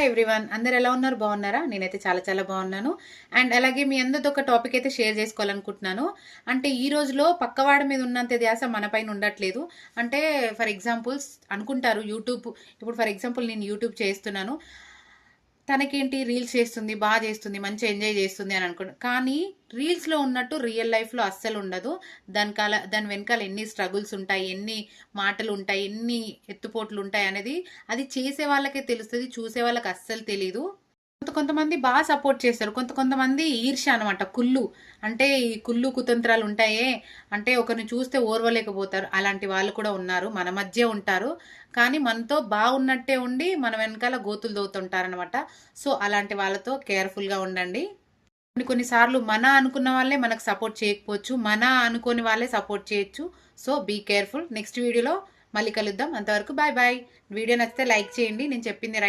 Hi everyone అందరు ఎలా ఉన్నారు? బాగున్నారా? నేనైతే చాలా చాలా బాగున్నాను. అండ్ అలాగే మీ అందరితో ఒక టాపిక్ అయితే షేర్ చేసుకోవాలనుకుంటున్నాను. అంటే ఈ రోజులో పక్కవాడి మీద ఉన్నంత ధ్యాస మనపైన ఉండట్లేదు. అంటే ఫర్ ఎగ్జాంపుల్స్ అనుకుంటారు యూట్యూబ్ ఇప్పుడు ఫర్ ఎగ్జాంపుల్ నేను యూట్యూబ్ చేస్తున్నాను. తనకేంటి రీల్స్ చేస్తుంది బాగా చేస్తుంది మంచి ఎంజాయ్ చేస్తుంది అని అనుకుంటు కానీ రీల్స్లో ఉన్నట్టు రియల్ లైఫ్లో అస్సలు ఉండదు. దానికాల దాని వెనకాల ఎన్ని స్ట్రగుల్స్ ఉంటాయి ఎన్ని మాటలు ఉంటాయి ఎన్ని ఎత్తుపోట్లు ఉంటాయి అనేది అది చేసే వాళ్ళకే తెలుస్తుంది చూసే వాళ్ళకి అస్సలు తెలీదు. కొంత కొంతమంది బాగా సపోర్ట్ చేస్తారు. కొంత కొంతమంది ఈర్ష అనమాట కుళ్ళు. అంటే ఈ కుళ్ళు కుతంత్రాలు ఉంటాయే. అంటే ఒకరిని చూస్తే ఓర్వలేకపోతారు. అలాంటి వాళ్ళు కూడా ఉన్నారు. మన మధ్య ఉంటారు. కానీ మనతో బాగున్నట్టే ఉండి మన వెనకాల గోతులు దోతుంటారనమాట సో అలాంటి వాళ్ళతో కేర్ఫుల్గా ఉండండి. కొన్ని కొన్నిసార్లు మన అనుకున్న వాళ్ళే మనకు సపోర్ట్ చేయకపోవచ్చు. మన అనుకోని వాళ్ళే సపోర్ట్ చేయొచ్చు. So be careful. నెక్స్ట్ వీడియోలో మళ్ళీ కలుద్దాం. అంతవరకు బాయ్ బాయ్. వీడియో నచ్చితే లైక్ చేయండి. నేను చెప్పింది రైట్